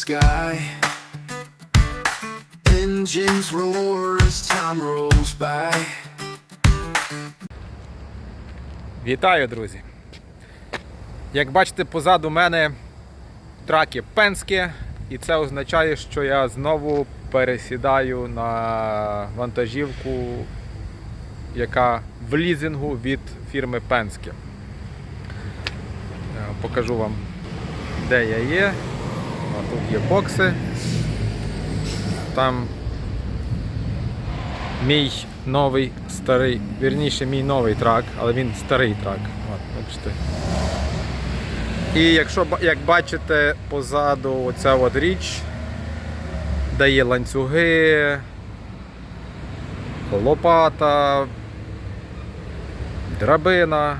sky. Engines roar as time rolls by. Вітаю, друзі! Як бачите, позаду мене траки Пенське, і це означає, що я знову пересідаю на вантажівку, яка в лізингу від фірми Пенське. Е, Покажу вам, де я є. О, тут є бокси. Там мій новий старий, вірніше мій новий трак, але він старий трак. От, бачите. І якщо як бачите, позаду оця от річ, є ланцюги, лопата, драбина.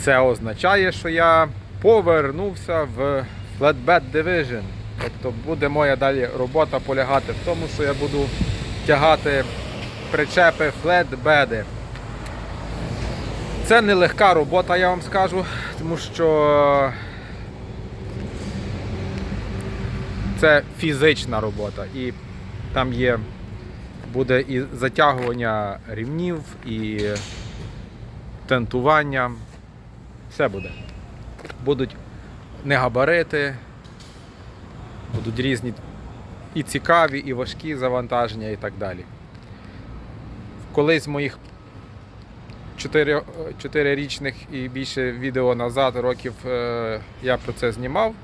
Це означає, що я повернувся в Flatbed Division. Тобто буде моя далі робота полягати в тому, що я буду тягати причепи флетбеди. Це нелегка робота, я вам скажу, тому що це фізична робота. І там є буде і затягування рівнів, і тентування. Все буде. Будуть не габарити, будуть різні і цікаві, і важкі завантаження, і так далі. Колись моїх 4, 4-річних і більше відео назад, років, е, я про це знімав.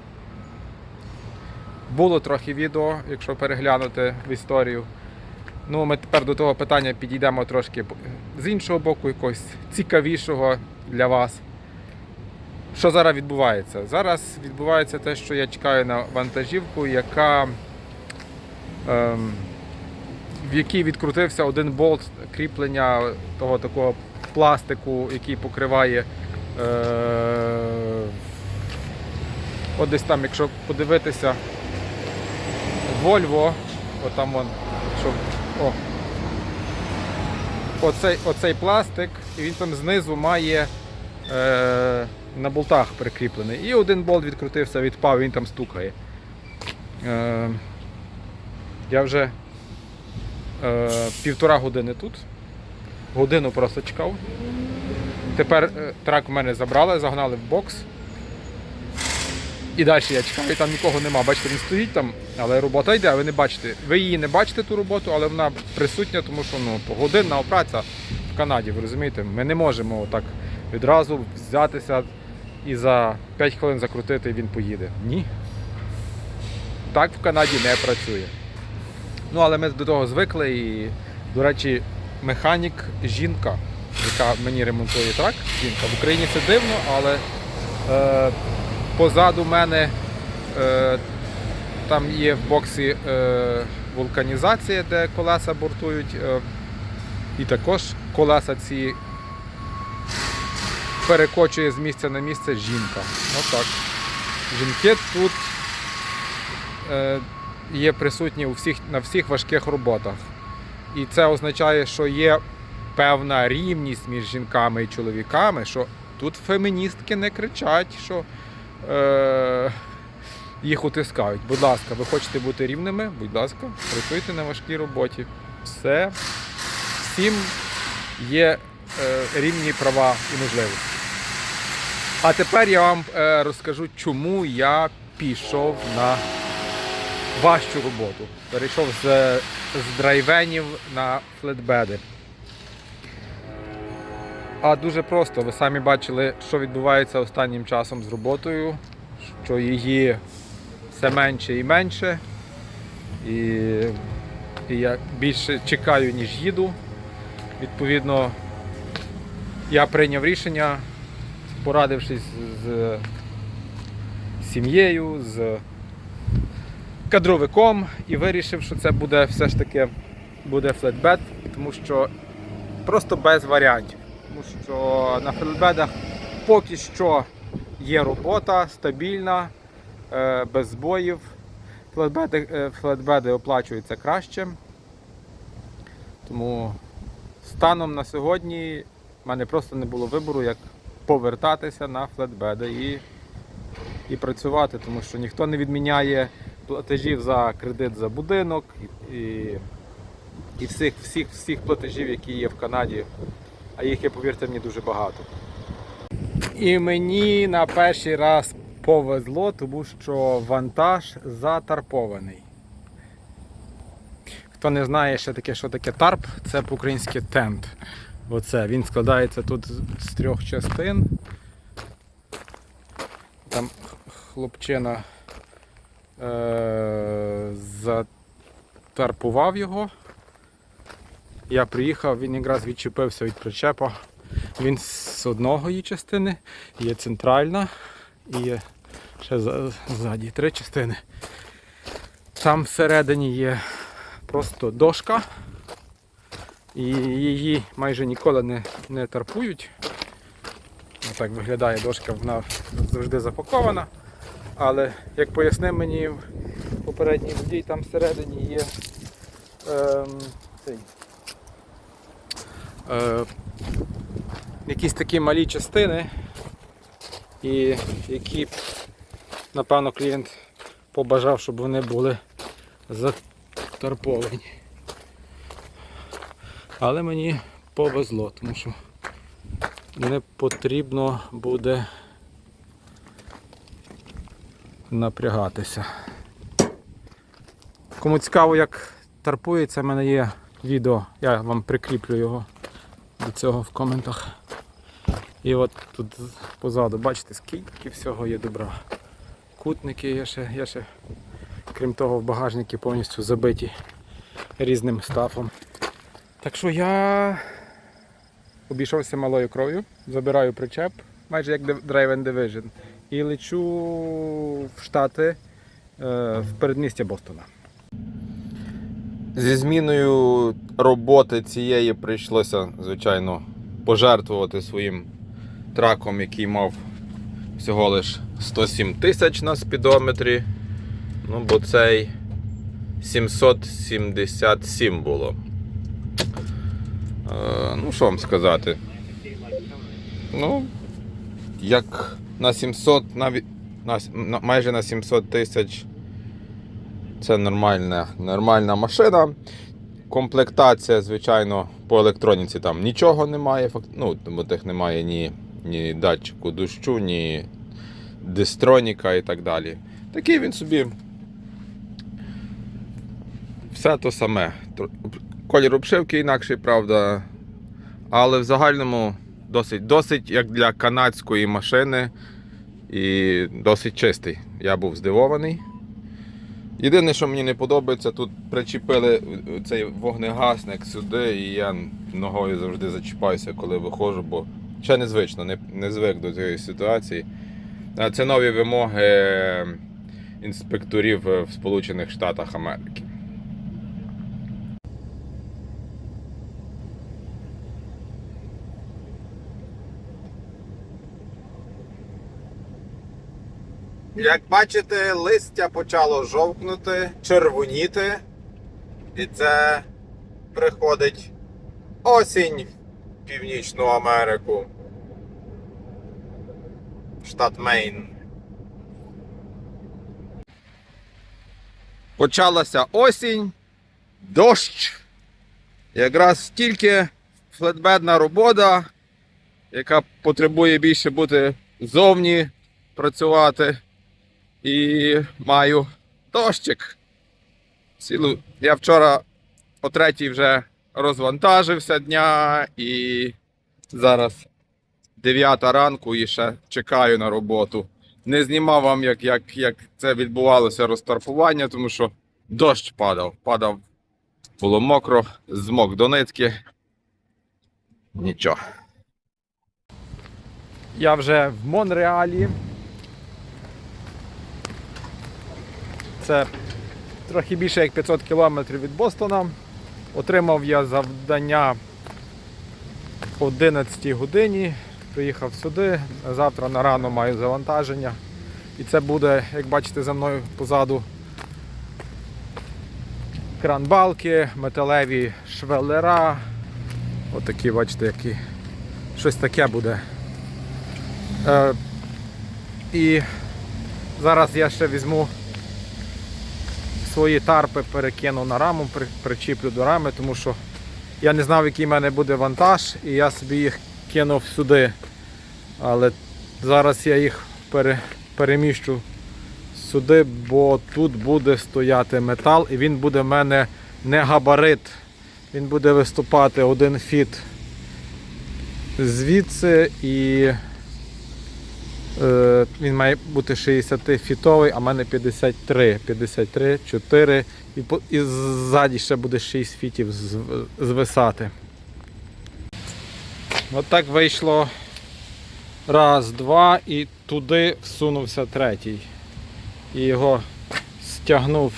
Було трохи відео, якщо переглянути в історію. Ну, ми тепер до того питання підійдемо трошки з іншого боку, якогось цікавішого для вас. Що зараз відбувається? Зараз відбувається те, що я чекаю на вантажівку, яка, ем, в якій відкрутився один болт кріплення того такого пластику, який покриває. Е, от десь там, якщо подивитися, Volvo, отам вон, що, о, оцей, оцей пластик, і він там знизу має е, на болтах прикріплений. І один болт відкрутився, відпав, він там стукає. Е, я вже е, півтора години тут. Годину просто чекав. Тепер е, трак в мене забрали, загнали в бокс. І далі я чекаю, там нікого нема. Бачите, він стоїть там, але робота йде, ви не бачите. Ви її не бачите ту роботу, але вона присутня, тому що ну, годинна опраця в Канаді, ви розумієте, ми не можемо так відразу взятися і за 5 хвилин закрутити він поїде. Ні. Так в Канаді не працює. Ну, але ми до того звикли і, до речі, механік жінка, яка мені ремонтує трак, жінка. В Україні це дивно, але е, позаду мене е, там є в боксі е, вулканізація, де колеса бортують. І також колеса ці перекочує з місця на місце жінка. Отак. Жінки тут е, є присутні у всіх, на всіх важких роботах. І це означає, що є певна рівність між жінками і чоловіками, що тут феміністки не кричать, що е, їх утискають. Будь ласка, ви хочете бути рівними? Будь ласка, працюйте на важкій роботі. Все. Всім є е, рівні права і можливості. А тепер я вам е, розкажу, чому я пішов на важчу роботу. Перейшов з, з драйвенів на флетбеди. А дуже просто, ви самі бачили, що відбувається останнім часом з роботою, що її все менше і менше. І, і я більше чекаю, ніж їду. Відповідно, я прийняв рішення, порадившись з сім'єю, з кадровиком і вирішив, що це буде все ж таки буде флетбед, тому що просто без варіантів. Тому що на флетбедах поки що є робота стабільна, е, без збоїв. Флетбеди, е, флетбеди оплачуються краще. Тому станом на сьогодні в мене просто не було вибору, як повертатися на флетбеди і і працювати, тому що ніхто не відміняє платежів за кредит за будинок і, і всіх, всіх, всіх платежів, які є в Канаді. А їх є, повірте мені, дуже багато. І мені на перший раз повезло, тому що вантаж затарпований. Хто не знає ще таке, що таке тарп, це по-українськи тент. Оце він складається тут з- трьох частин. Там хлопчина е- затарпував його. Я приїхав, він якраз відчепився від причепа. Він з одного її частини, є центральна і є ще ззаді три частини. Там всередині є просто дошка, і її майже ніколи не, не тарпують. Так виглядає дошка, вона завжди запакована. Але як пояснив мені попередній водій, там всередині є ем, цей, е, якісь такі малі частини, і які, напевно, клієнт побажав, щоб вони були затарповані. Але мені повезло, тому що не потрібно буде напрягатися. Кому цікаво, як тарпується, в мене є відео, я вам прикріплю його до цього в коментах. І от тут позаду, бачите, скільки всього є добра. Кутники є ще, є ще, крім того, в багажники повністю забиті різним стафом. Так що я обійшовся малою кров'ю, забираю причеп, майже як Drive and Division, і лечу в Штати е, в передмістя Бостона. Зі зміною роботи цієї прийшлося, звичайно, пожертвувати своїм траком, який мав всього лиш 107 тисяч на спідометрі. Ну, бо цей 777 було. Е, ну, що вам сказати? Ну, як на 700, навіть на, майже на 700 тисяч це нормальна, нормальна машина. Комплектація, звичайно, по електроніці там нічого немає. Ну, бо тих немає ні, ні датчику дощу, ні дистроніка і так далі. Такий він собі. Все то саме. Колір обшивки інакший, правда. Але в загальному досить, досить як для канадської машини і досить чистий. Я був здивований. Єдине, що мені не подобається, тут причепили цей вогнегасник сюди, і я ногою завжди зачіпаюся, коли виходжу, бо ще незвично, не, не звик до цієї ситуації. Це нові вимоги інспекторів в Сполучених Штатах Америки. Як бачите, листя почало жовкнути, червоніти. І це приходить осінь в Північну Америку. Штат Мейн. Почалася осінь, дощ. Якраз тільки флетбедна робота, яка потребує більше бути зовні працювати і маю дощик. Цілу... Я вчора о третій вже розвантажився дня і зараз 9 ранку і ще чекаю на роботу. Не знімав вам, як, як, як це відбувалося розтарфування, тому що дощ падав. Падав, було мокро, змок до нитки. Нічого. Я вже в Монреалі. Це трохи більше як 500 кілометрів від Бостона. Отримав я завдання о 11 годині. Приїхав сюди. Завтра на рано маю завантаження. І це буде, як бачите, за мною позаду кран балки, металеві швеллера. Отакі, бачите, які щось таке буде. Е, і Зараз я ще візьму свої тарпи, перекину на раму, причіплю до рами, тому що я не знав, який в мене буде вантаж, і я собі їх кинув сюди. Але зараз я їх пере, переміщу сюди, бо тут буде стояти метал і він буде в мене не габарит. Він буде виступати один фіт звідси і він має бути 60 фітовий, а в мене 53, 53, 4 і, і ззаді ще буде 6 фітів звисати. От так вийшло раз, два і туди всунувся третій. І його стягнув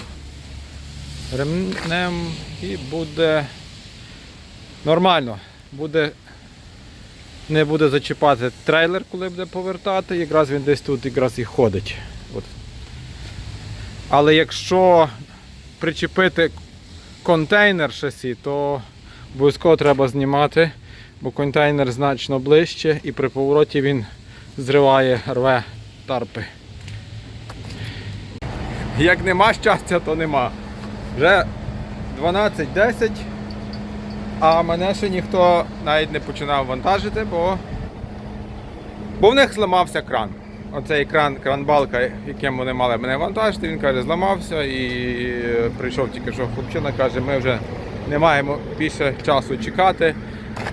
ремнем і буде нормально. Буде не буде зачіпати трейлер, коли буде повертати, якраз він десь тут якраз і ходить. От. Але якщо причепити контейнер шасі, то обов'язково треба знімати, бо контейнер значно ближче і при повороті він зриває, рве тарпи. Як нема щастя, то нема. Вже 12.10, а мене ще ніхто навіть не починав вантажити, бо, бо в них зламався кран. Оцей кран, кран-балка, яким вони мали мене вантажити, він каже, зламався і прийшов тільки що хлопчина, каже, ми вже не маємо більше часу чекати.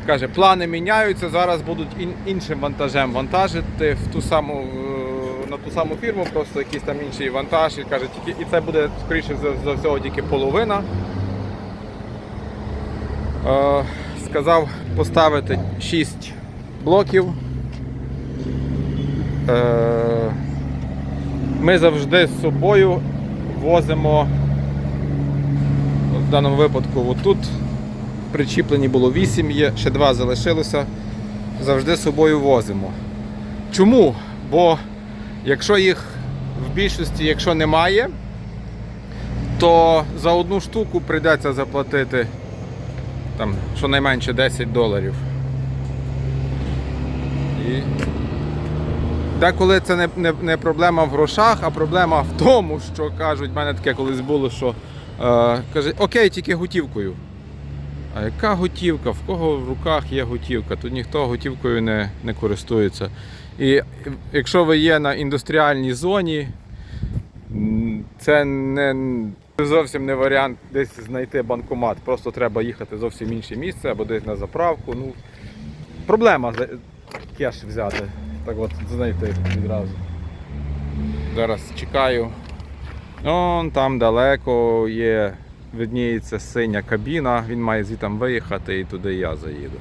Каже, плани міняються, зараз будуть ін- іншим вантажем вантажити в ту саму, е, на ту саму фірму, просто якийсь там інший вантаж. І каже, тільки, і це буде, скоріше за всього, тільки половина. Е, сказав поставити 6 блоків. Е, ми завжди з собою возимо, в даному випадку, отут причіплені було 8, є, ще 2 залишилося. Завжди з собою возимо. Чому? Бо якщо їх в більшості, якщо немає, то за одну штуку прийдеться заплатити там щонайменше 10 доларів. І деколи це не, не, не проблема в грошах, а проблема в тому, що кажуть, в мене таке колись було, що е, каже, окей, тільки готівкою. А яка готівка? В кого в руках є готівка? Тут ніхто готівкою не, не користується. І якщо ви є на індустріальній зоні, це не зовсім не варіант десь знайти банкомат. Просто треба їхати зовсім інше місце або десь на заправку. Ну, проблема кеш взяти. Так от знайти відразу. Зараз чекаю. Он там далеко є, видніється синя кабіна, він має звідти виїхати і туди я заїду.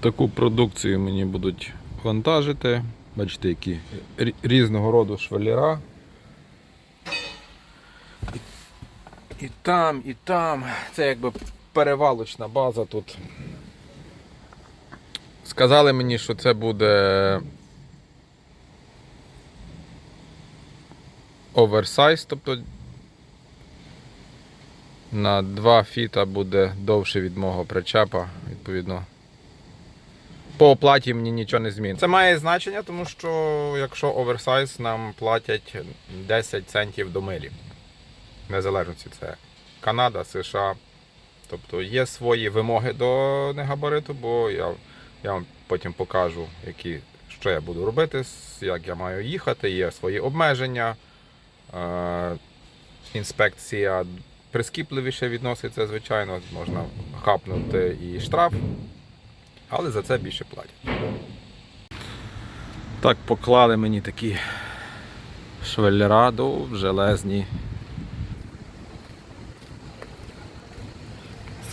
Таку продукцію мені будуть вантажити. Бачите, які різного роду швеліра. І, там, і там. Це якби перевалочна база тут. Сказали мені, що це буде оверсайз, тобто на 2 фіта буде довше від мого причепа, відповідно. По оплаті мені нічого не змінить. Це має значення, тому що якщо оверсайз нам платять 10 центів до милі. Незалежності це Канада, США. Тобто є свої вимоги до негабариту, бо я, я вам потім покажу, які, що я буду робити, як я маю їхати, є свої обмеження. Е, інспекція прискіпливіше відноситься, звичайно, можна хапнути і штраф, але за це більше платять. Так, поклали мені такі швеллера довжелезні.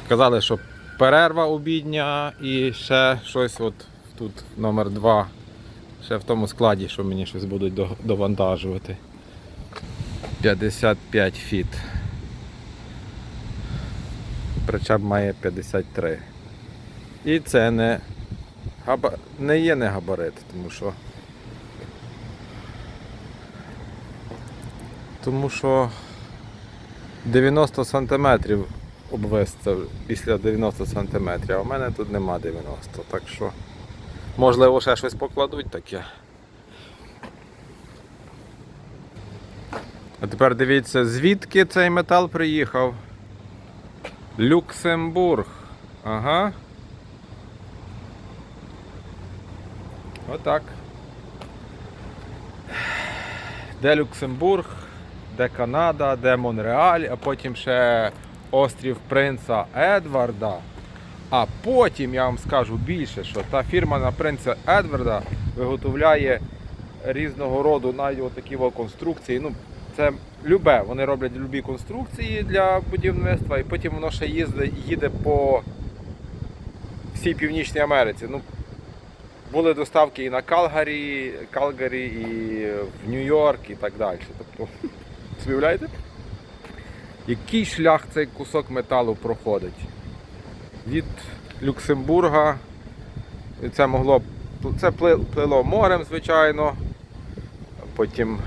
Сказали, що перерва обідня і ще щось от тут номер 2 ще в тому складі, що мені щось будуть довантажувати. 55 фіт. Причеп має 53. І це не, габа... не є не габарит, тому що. Тому що 90 сантиметрів обвис це після 90 сантиметрів, а в мене тут нема 90, так що можливо ще щось покладуть таке. А тепер дивіться, звідки цей метал приїхав. Люксембург. Ага. Отак. Де Люксембург, де Канада, де Монреаль, а потім ще острів Принца Едварда. А потім я вам скажу більше, що та фірма на Принца Едварда виготовляє різного роду навіть такі конструкції. Ну, це любе. Вони роблять любі конструкції для будівництва, і потім воно ще їздить, їде по всій Північній Америці. Ну, були доставки і на Калгарі, Калгарі, і в Нью-Йорк, і так далі. Тобто, уявляєте? Який шлях цей кусок металу проходить? Від Люксембурга. Це могло це плило морем, звичайно. Потім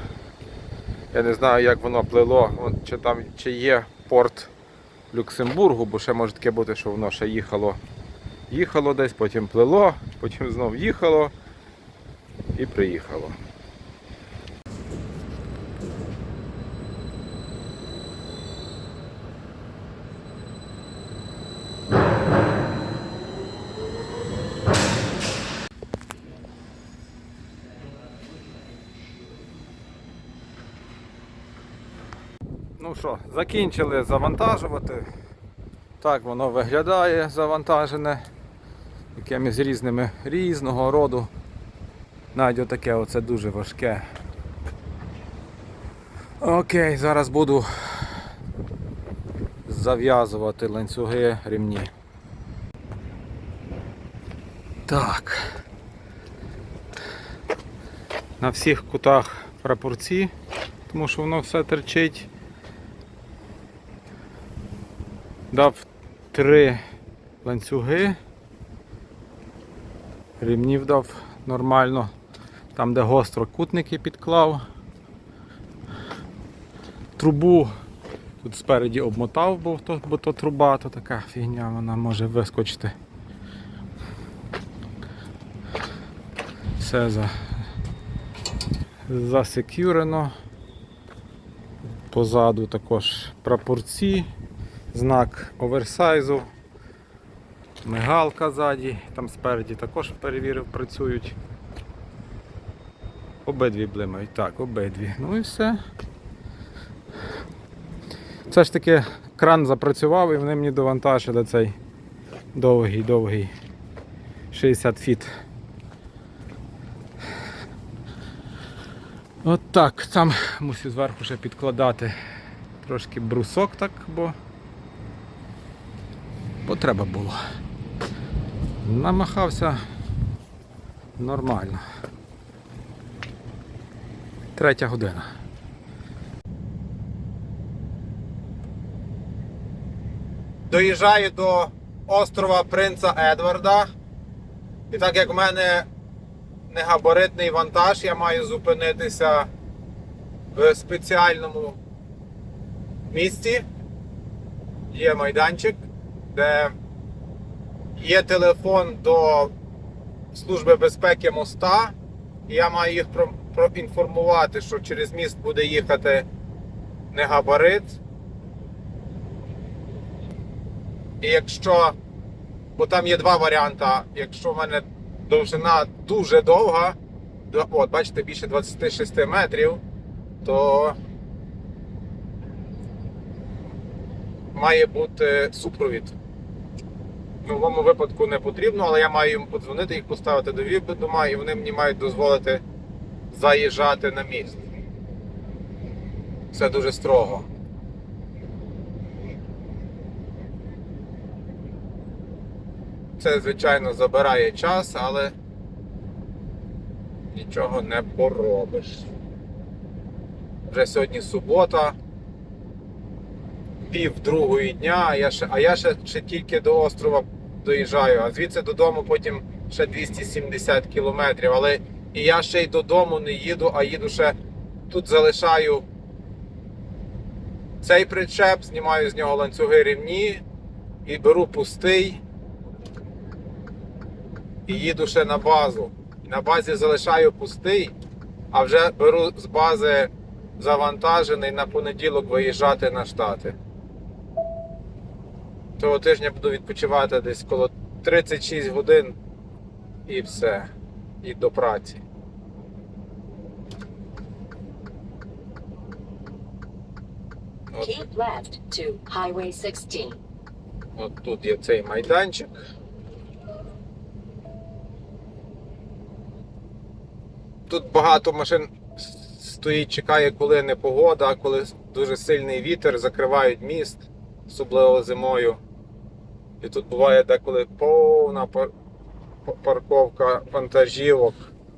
я не знаю, як воно плило, чи там чи є порт Люксембургу, бо ще може таке бути, що воно ще їхало їхало десь, потім плило, потім знов їхало і приїхало. Ну що, закінчили завантажувати. Так воно виглядає завантажене якимись різними різного роду. Навіть отаке оце дуже важке. Окей, зараз буду зав'язувати ланцюги ремні. Так. На всіх кутах прапорці, тому що воно все терчить. Дав три ланцюги. Рівнів дав нормально. Там, де гостро кутники підклав. Трубу тут спереді обмотав, бо то, бо то труба, то така фігня, вона може вискочити. Все за, засекюрено. Позаду також прапорці, знак оверсайзу. Мигалка ззаді, там спереді також перевірив, працюють. Обидві блимають. Так, обидві. Ну і все. Це ж таки кран запрацював і вони мені довантажили цей довгий, довгий 60 фіт. От так, там мусив зверху ще підкладати трошки брусок так, бо, бо треба було. Намахався нормально. Третя година. Доїжджаю до острова Принца Едварда. І так як в мене негабаритний вантаж, я маю зупинитися в спеціальному місці. Є майданчик, де є телефон до Служби безпеки моста. І я маю їх проінформувати, що через міст буде їхати негабарит. І якщо, бо там є два варіанти, якщо в мене довжина дуже довга, от, бачите, більше 26 метрів, то має бути супровід. Новому випадку не потрібно, але я маю їм подзвонити, їх поставити до відома, і вони мені мають дозволити заїжджати на міст. Це дуже строго. Це, звичайно, забирає час, але нічого не поробиш. Вже сьогодні субота, пів другої дня, а я ще, а я ще, ще тільки до острова доїжджаю, а звідси додому потім ще 270 кілометрів. Але і я ще й додому не їду, а їду ще тут залишаю цей причеп, знімаю з нього ланцюги рівні і беру пустий і їду ще на базу. На базі залишаю пустий, а вже беру з бази завантажений на понеділок виїжджати на штати. Того тижня буду відпочивати десь коло 36 годин і все. І до праці. От, Keep left to Highway 16. от тут є цей майданчик. Тут багато машин стоїть, чекає, коли не погода, коли дуже сильний вітер, закривають міст, особливо зимою. І тут буває деколи повна пар- пар- парковка вантажівок,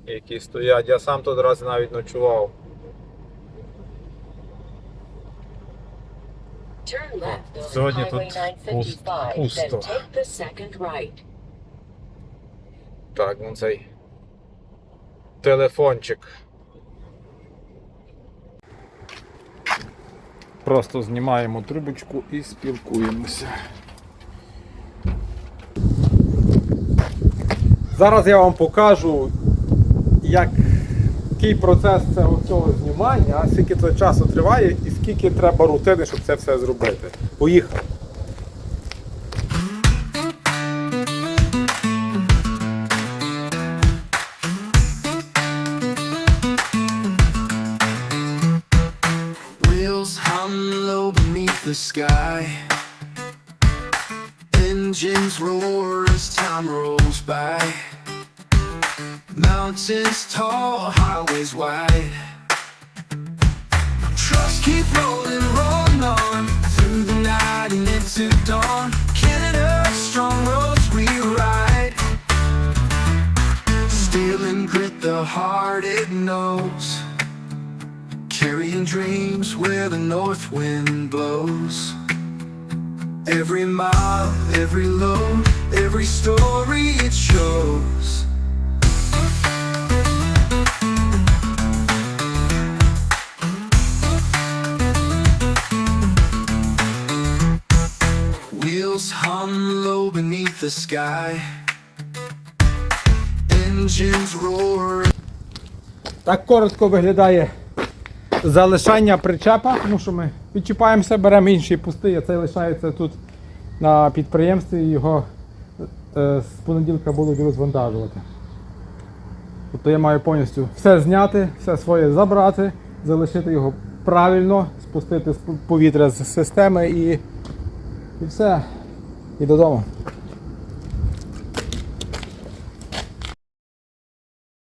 які стоять. Я сам тут раз навіть ночував. Сьогодні тут пусто. Так, ну цей телефончик. Просто знімаємо трубочку і спілкуємося. Зараз я вам покажу, як, який процес цього, цього знімання, скільки це часу триває і скільки треба рутини, щоб це все зробити. Поїхали. The sky. Engines roar as time rolls by. Mountains tall, highways wide. Trucks keep rolling, rolling on through the night and into dawn. Canada, strong roads we ride. Steel and grit, the heart it knows. Carrying dreams where the north wind blows. Every mile, every load, every story it shows. Sky. Так коротко виглядає залишання причепа, тому що ми відчіпаємося, беремо інший пустий, а цей лишається тут на підприємстві його е, з понеділка будуть розвантажувати. Тобто я маю повністю все зняти, все своє забрати, залишити його правильно, спустити повітря з системи і, і все. І додому.